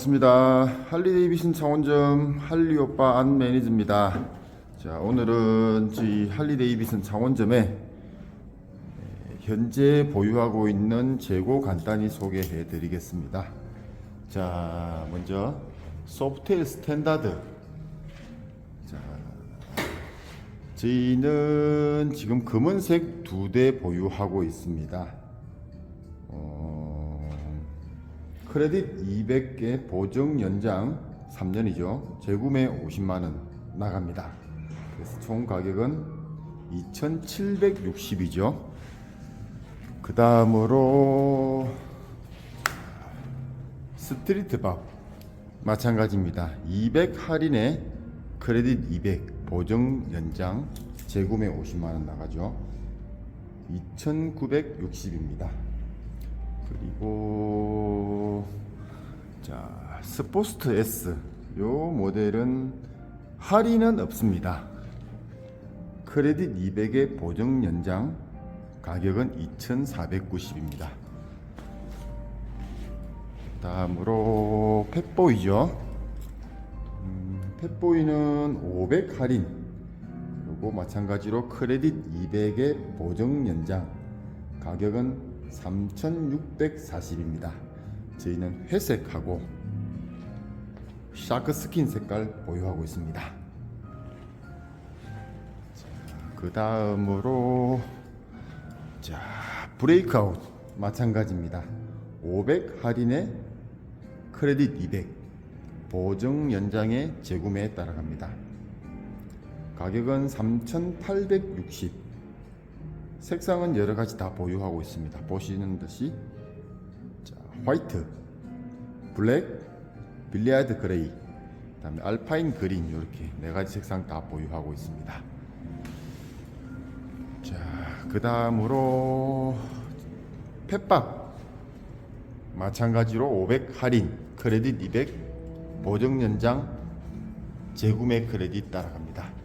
반갑습니다. 할리 데이비슨 창원점 할리 오빠 안 매니저입니다. 자, 오늘은 저희 할리 데이비슨 창원점에 에, 현재 보유하고 있는 재고 간단히 소개해 드리겠습니다. 자, 먼저 소프트웨어 스탠다드. 자, 저희는 지금 검은색 두 대 보유하고 있습니다. 크레딧 200개 보증 연장 3년이죠. 재구매 50만 원 나갑니다. 그래서 총 가격은 2,760이죠. 그 다음으로 스트리트밥 마찬가지입니다. 200 할인에 크레딧 200 보증 연장 재구매 50만 원 나가죠. 2,960입니다. 그리고 자 스포스트 S 요 모델은 할인은 없습니다. 크레딧 200의 보증 연장 가격은 2,490입니다. 다음으로 펫보이죠. 음, 펫보이는 500 할인 그리고 마찬가지로 크레딧 200의 보증 연장 가격은 3,640입니다. 저희는 회색하고 샤크 스킨 색깔 보유하고 있습니다. 그 다음으로 자 브레이크아웃 마찬가지입니다. 500 할인에 크레딧 200 보증 연장의 재구매에 따라갑니다. 가격은 3,860 색상은 여러 가지 다 보유하고 있습니다. 보시는 듯이 자, 화이트, 블랙, 빌리아드 그레이, 그다음에 알파인 그린 이렇게 네 가지 색상 다 보유하고 있습니다. 자, 그다음으로 펫밥 마찬가지로 500 할인, 크레딧 200 보증 연장 재구매 크레딧 따라갑니다.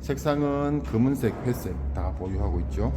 색상은 검은색, 회색 다 보유하고 있죠.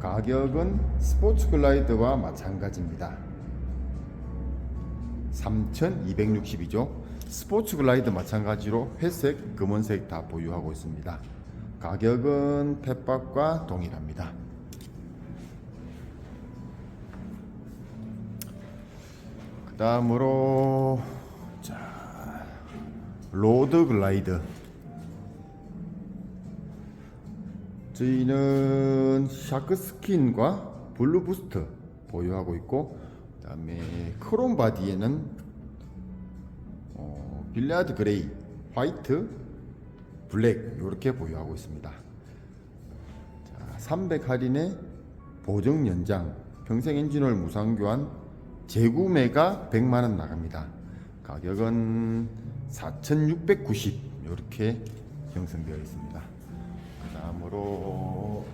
가격은 스포츠 글라이드와 마찬가지입니다. 3,260이죠. 스포츠 글라이드 마찬가지로 회색, 검은색 다 보유하고 있습니다. 가격은 펫밥과 동일합니다. 그 다음으로 자 로드 글라이드 저희는 샤크 스킨과 블루 부스트 보유하고 있고 그 다음에 크롬 바디에는 어, 빌라드 그레이, 화이트, 블랙 이렇게 보유하고 있습니다. 자, 300 할인에 보증 연장, 평생 엔진오일 무상 교환, 재구매가 100만 원 나갑니다. 가격은 4,690 이렇게 형성되어 있습니다. 그 다음으로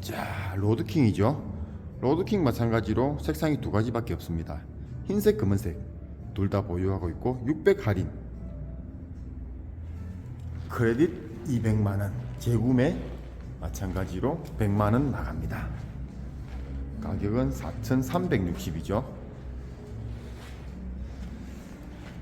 자 로드킹이죠. 로드킹 마찬가지로 색상이 두 가지밖에 없습니다. 흰색, 검은색 둘 다 보유하고 있고 600 할인 크레딧 200만 원 재구매 마찬가지로 100만 원 나갑니다. 가격은 4,360이죠.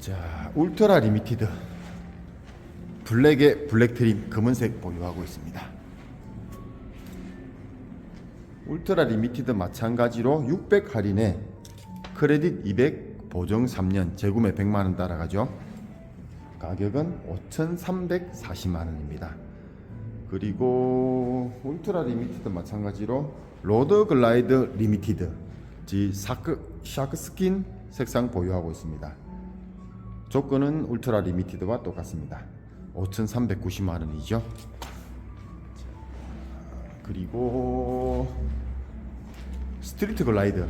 자, 울트라 리미티드 블랙에 블랙 트림 검은색 보유하고 있습니다. 울트라 리미티드 마찬가지로 600 할인에 크레딧 200 보증 3년 재구매 100만 원 따라가죠. 가격은 5,340만 원입니다. 그리고 울트라 리미티드 마찬가지로 로드 글라이드 리미티드 지 사크 샤크 스킨 색상 보유하고 있습니다. 조건은 울트라 리미티드와 똑같습니다. 5,390만 원이죠. 그리고 스트리트 글라이드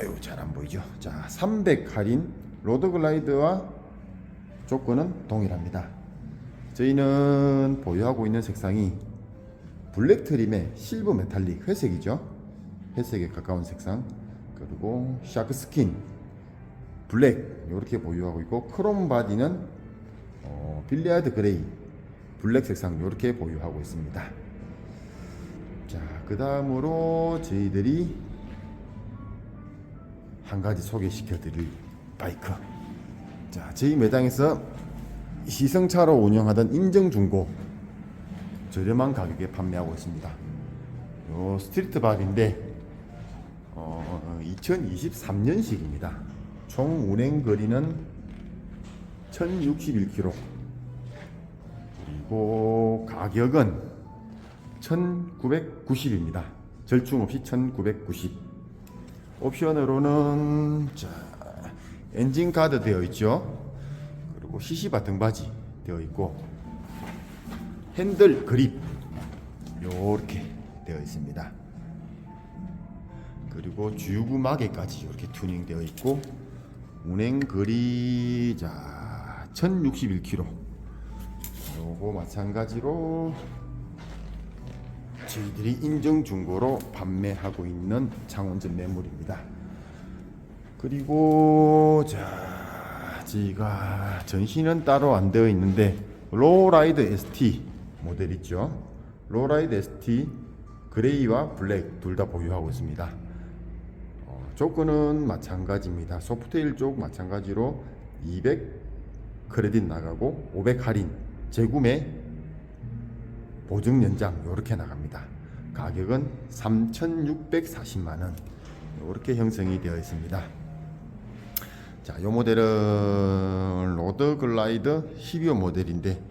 아유 잘 안 보이죠? 자 300 할인. 로드 글라이드와 조건은 동일합니다. 저희는 보유하고 있는 색상이 블랙 트림의 실버 메탈릭 회색이죠. 회색에 가까운 색상. 그리고 샤크 스킨 블랙 이렇게 보유하고 있고 크롬 바디는 어, 빌리아드 그레이 블랙 색상 이렇게 보유하고 있습니다. 자, 그 다음으로 저희들이 한 가지 소개시켜 드릴 바이크. 자, 저희 매장에서 시승차로 운영하던 인증중고 저렴한 가격에 판매하고 있습니다. 요 스트리트 밥인데 어, 2023년식입니다. 총 운행 거리는 1061km. 그리고 가격은 1990입니다. 절충 없이 1990. 옵션으로는 자, 엔진 카드 되어 있죠. 그리고 CC바 등받이 되어 있고 핸들 그립 요렇게 되어 있습니다. 그리고 주유구 마개까지 이렇게 튜닝 되어 있고 운행 거리 자 1061km 요거 마찬가지로 저희들이 인증 중고로 판매하고 있는 창원전 매물입니다. 그리고 자 저희가 전시는 따로 안 되어 있는데 로라이드 ST 모델 있죠. 로라이드 ST 그레이와 블랙 둘 다 보유하고 있습니다. 어, 조건은 마찬가지입니다. 소프트웨어 쪽 마찬가지로 200 크레딧 나가고 500 할인 재구매 보증 연장 이렇게 나갑니다. 가격은 3,640만 원 이렇게 형성이 되어 있습니다. 자, 이 모델은 로드 글라이더 12호 모델인데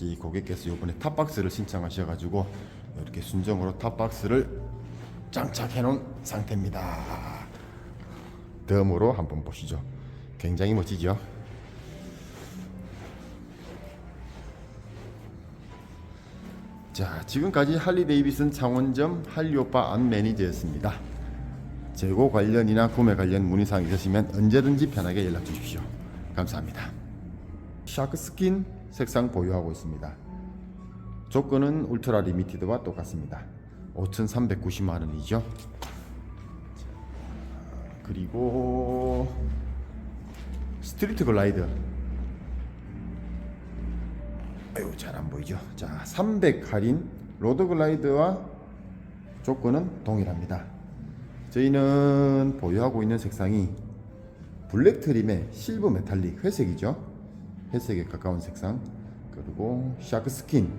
이 고객께서 이번에 탑박스를 신청하셔가지고 이렇게 순정으로 탑박스를 장착해 놓은 상태입니다. 덤으로 한번 보시죠. 굉장히 멋지죠? 자, 지금까지 할리 데이비슨 창원점 할리오빠 안 매니저였습니다. 재고 관련이나 구매 관련 문의사항 있으시면 언제든지 편하게 연락 주십시오. 감사합니다. 샤크 스킨 색상 보유하고 있습니다. 조건은 울트라 리미티드와 똑같습니다. 5,390만 원이죠. 그리고 스트리트 글라이더 아유 잘 안 보이죠. 자, 300 할인 로드 글라이드와 조건은 동일합니다. 저희는 보유하고 있는 색상이 블랙 트림의 실버 메탈릭 회색이죠. 회색에 가까운 색상. 그리고 샤크 스킨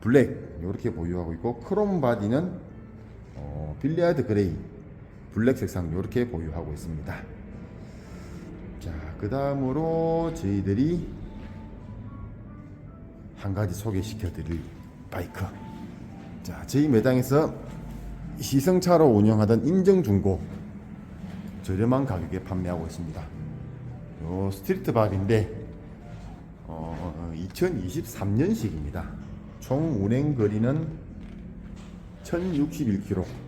블랙 이렇게 보유하고 있고 크롬 바디는 어, 빌리아드 그레이 블랙 색상 이렇게 보유하고 있습니다. 자, 그 다음으로 저희들이 한 가지 소개시켜 드릴 바이크. 자, 저희 매장에서 시승차로 운영하던 인증중고 저렴한 가격에 판매하고 있습니다. 요 스트리트 밥인데 어, 2023년식입니다. 총 운행 거리는 1061km.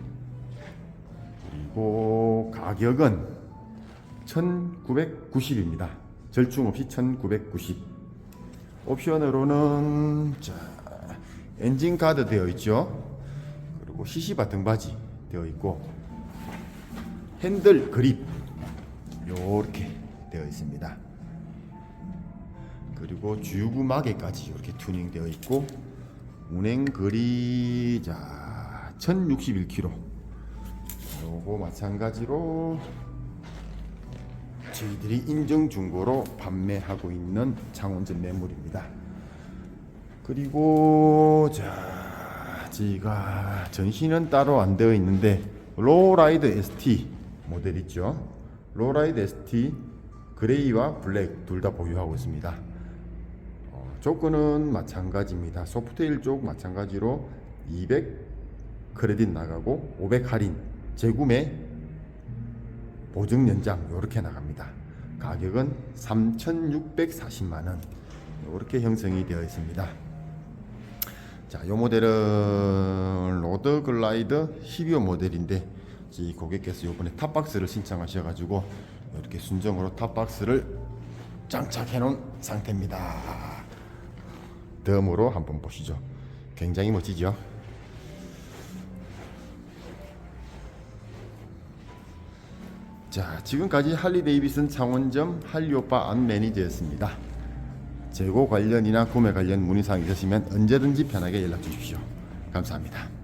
그리고 가격은 1990입니다. 절충 없이 1990. 옵션으로는 자, 엔진 카드 되어 있죠. 그리고 CC바 등받이 되어 있고 핸들 그립 이렇게 되어 있습니다. 그리고 주유구 마개까지 이렇게 튜닝 되어 있고 운행 거리 자 1061km. 요거 마찬가지로 저희들이 인증 중고로 판매하고 있는 창원전 매물입니다. 그리고 자 저희가 전시는 따로 안 되어 있는데 로라이드 ST 모델 있죠. 로라이드 ST 그레이와 블랙 둘 다 보유하고 있습니다. 어, 조건은 마찬가지입니다. 소프트웨어 쪽 마찬가지로 200 크레딧 나가고 500 할인 재구매 보증 연장 이렇게 나갑니다. 가격은 3,640만 원 이렇게 형성이 되어 있습니다. 자, 이 모델은 로드 글라이더 12호 모델인데 이 고객께서 이번에 탑박스를 신청하셔가지고 이렇게 순정으로 탑박스를 장착해 놓은 상태입니다. 덤으로 한번 보시죠. 굉장히 멋지죠? 자, 지금까지 할리 데이비슨 창원점 할리 오빠 안 매니저였습니다. 재고 관련이나 구매 관련 문의사항 있으시면 언제든지 편하게 연락 주십시오. 감사합니다.